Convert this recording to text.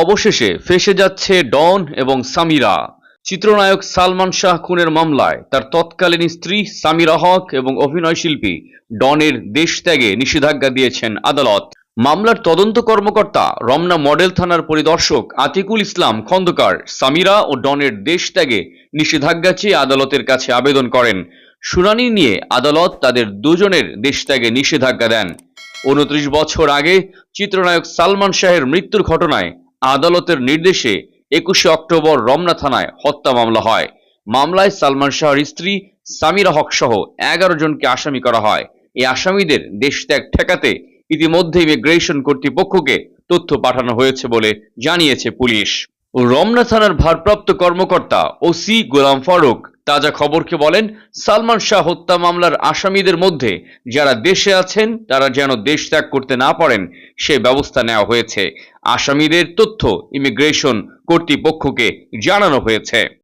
অবশেষে ফেসে যাচ্ছে ডন এবং সামিরা। চিত্রনায়ক সালমান শাহ খুনের মামলায় তার তৎকালীন স্ত্রী সামিরা হক এবং অভিনয়শিল্পী ডনের দেশ ত্যাগে নিষেধাজ্ঞা দিয়েছেন আদালত। মামলার তদন্ত কর্মকর্তা রমনা মডেল থানার পরিদর্শক আতিকুল ইসলাম খন্দকার সামিরা ও ডনের দেশ ত্যাগে নিষেধাজ্ঞা চেয়ে আদালতের কাছে আবেদন করেন। শুনানি নিয়ে আদালত তাদের দুজনের দেশ ত্যাগে নিষেধাজ্ঞা দেন। উনত্রিশ বছর আগে চিত্রনায়ক সালমান শাহের মৃত্যুর ঘটনায় আদালতের নির্দেশে একুশে অক্টোবর রমনা থানায় হত্যা মামলা হয়। মামলায় সালমান শাহর স্ত্রী সামিরা হক সহ এগারো জনকে আসামি করা হয়। এই আসামিদের দেশ ত্যাগ ঠেকাতে ইতিমধ্যে ইমিগ্রেশন কর্তৃপক্ষকে তথ্য পাঠানো হয়েছে বলে জানিয়েছে পুলিশ। রমনা থানার ভারপ্রাপ্ত কর্মকর্তা ওসি গোলাম ফারুক তাজা খবরকে বলেন, সালমান শাহ হত্যা মামলার আসামিদের মধ্যে যারা দেশে আছেন, তারা যেন দেশ ত্যাগ করতে না পারেন, সে ব্যবস্থা নেওয়া হয়েছে। আসামিদের তথ্য ইমিগ্রেশন কর্তৃপক্ষকে জানানো হয়েছে।